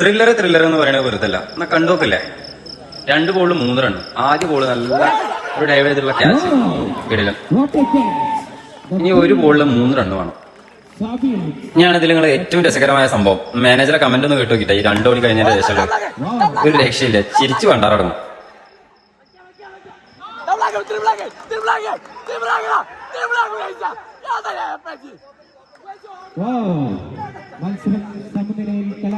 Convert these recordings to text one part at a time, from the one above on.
Thriller thriller എന്ന് പറയുന്നത് വെറുതല്ല. എന്നാ കണ്ടോക്കല്ലേ രണ്ട് ബോൾ മൂന്ന് റൺ ആദ്യ ബോൾ നല്ല ഒരു ഡൈവ് ചെയ്തിട്ടുള്ള ക്യാച്ച് What ഇനി ഒരു ബോളിൽ മൂന്ന് റൺ വേണം. ഞാനതിൽ ഞാൻ ഇതിൽ നിങ്ങൾ ഏറ്റവും രസകരമായ സംഭവം. മാനേജറെ കമന്റ് ഒന്ന് കേട്ടു നോക്കിട്ടെ ഈ രണ്ടു മണി കഴിഞ്ഞതിന്റെ ശേഷം ഒരു രക്ഷയില്ല. ചിരിച്ചു. Wow. മത്സരം സമനിലയിൽ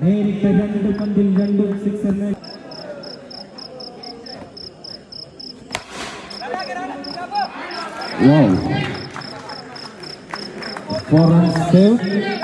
നേരിട്ട് രണ്ട് പന്തിൽ രണ്ടും സിക്സറിന് Wow. Four runs saved.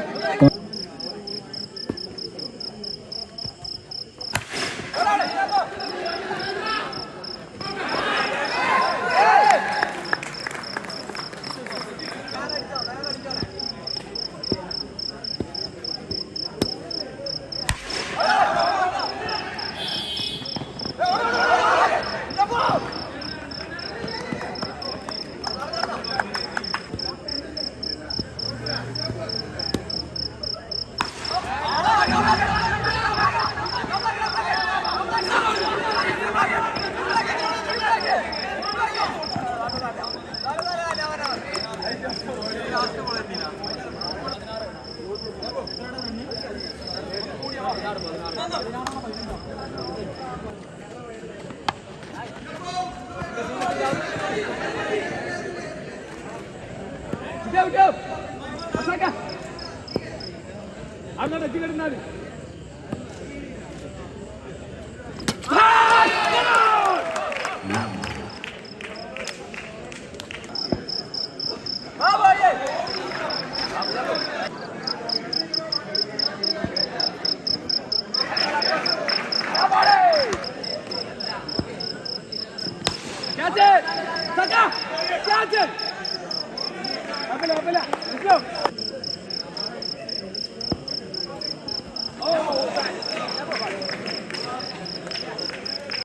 Angkat aja dari nari. Catch it! Catch it! Apela, apela. Let's go.